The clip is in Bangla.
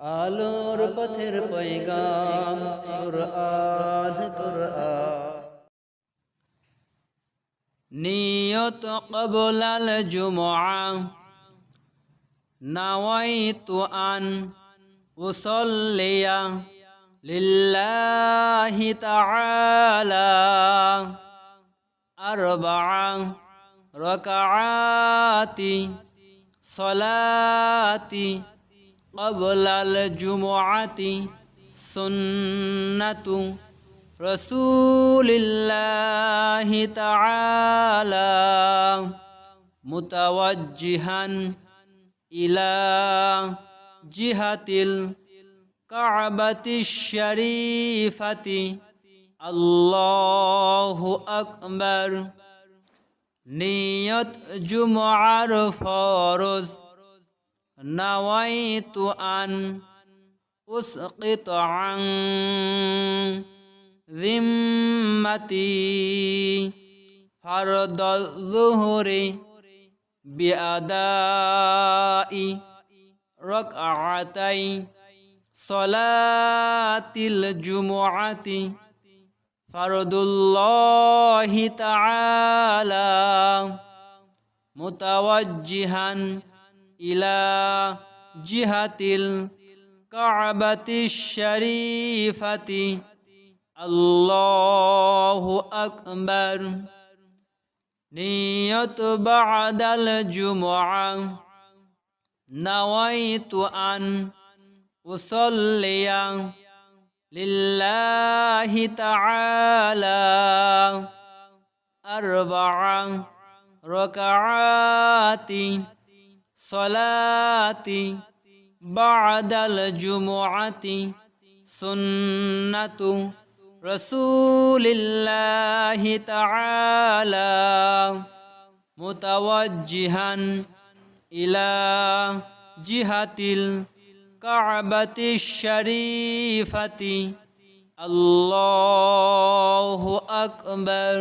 আলোর পথের পৈগাম কুরআন কুরআন। নিয়ত কবলাল জুমআ, নাওয়াইতু আন উসল্লিয়া লিল্লাহি তাআলা। আরবাআ রাকাআতি সলাতি قبل الجمعة سنة رسول الله تعالى متوجها إلى جهة الكعبة الشريفة الله أكبر নিয়ত জুমার ফরজ نويت أن أسقط عن ذمتي فرض الظهر بأداء ركعتي صلاة الجمعة. فرض الله تعالى متوجها إلى جهة الكعبة الشريفة. الله أكبر. نية بعد الجمعة. نويت أن أصلي لله تعالى أربع ركعات. সলাতি বাদাল জুমুআতি সুন্নাতু রসুলিল্লাহি তাআলা মুতাওয়াজ্জিহান ইলা জিহাতিল কাবাতি শরীফাতি। আল্লাহু আকবার।